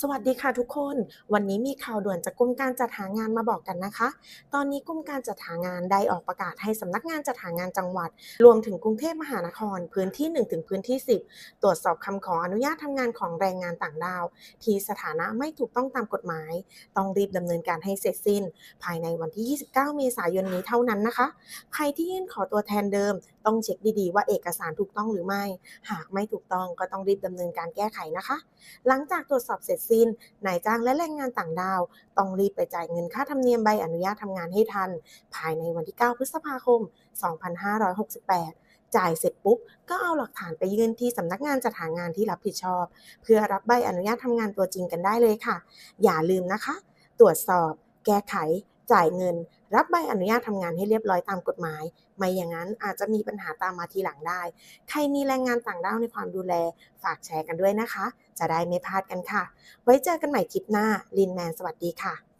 สวัสดีค่ะทุกคน วันนี้มีข่าวด่วนจากกรมการจัดหางานมาบอกกันนะคะ ตอนนี้กรมการจัดหางานได้ออกประกาศให้สำนักงานจัดหางานจังหวัด รวมถึงกรุงเทพมหานคร พื้นที่ 1 ถึงพื้นที่ 10 ตรวจสอบคำขออนุญาตทำงานของแรงงานต่างด้าว ที่สถานะไม่ถูกต้องตามกฎหมาย ต้องรีบดำเนินการให้เสร็จสิ้น ภายในวันที่ 29 เมษายนนี้เท่านั้นนะคะ ใครที่ยื่นขอตัวแทนเดิมต้องเช็คดีๆ ว่าเอกสารถูกต้องหรือไม่ หากไม่ถูกต้องก็ต้องรีบดำเนินการแก้ไขนะคะ หลังจากตรวจสอบเสร็จสิ้นนายจ้างและแรงงานต่างดาว ต้องรีบไปจ่ายเงินค่าธรรมเนียมใบอนุญาตทำงานให้ทัน ภายในวันที่ 9 พฤษภาคม 2568จ่ายเสร็จปุ๊บก็เอาหลักฐานไปยื่นที่สำนักงานจัดหางานที่รับผิดชอบ เพื่อรับใบอนุญาตทำงานตัวจริงกันได้เลยค่ะ อย่าลืมนะคะ ตรวจสอบ แก้ไข จ่ายเงิน รับใบอนุญาตทำงานให้เรียบร้อยตามกฎหมาย ไม่อย่างนั้นอาจจะมีปัญหาตามมาทีหลังได้ ใครมีแรงงานต่างด้าวในความดูแล ฝากแชร์กันด้วยนะคะ จะได้ไม่พลาดกันค่ะ ไว้เจอกันใหม่คลิปหน้าลินแมนสวัสดีค่ะ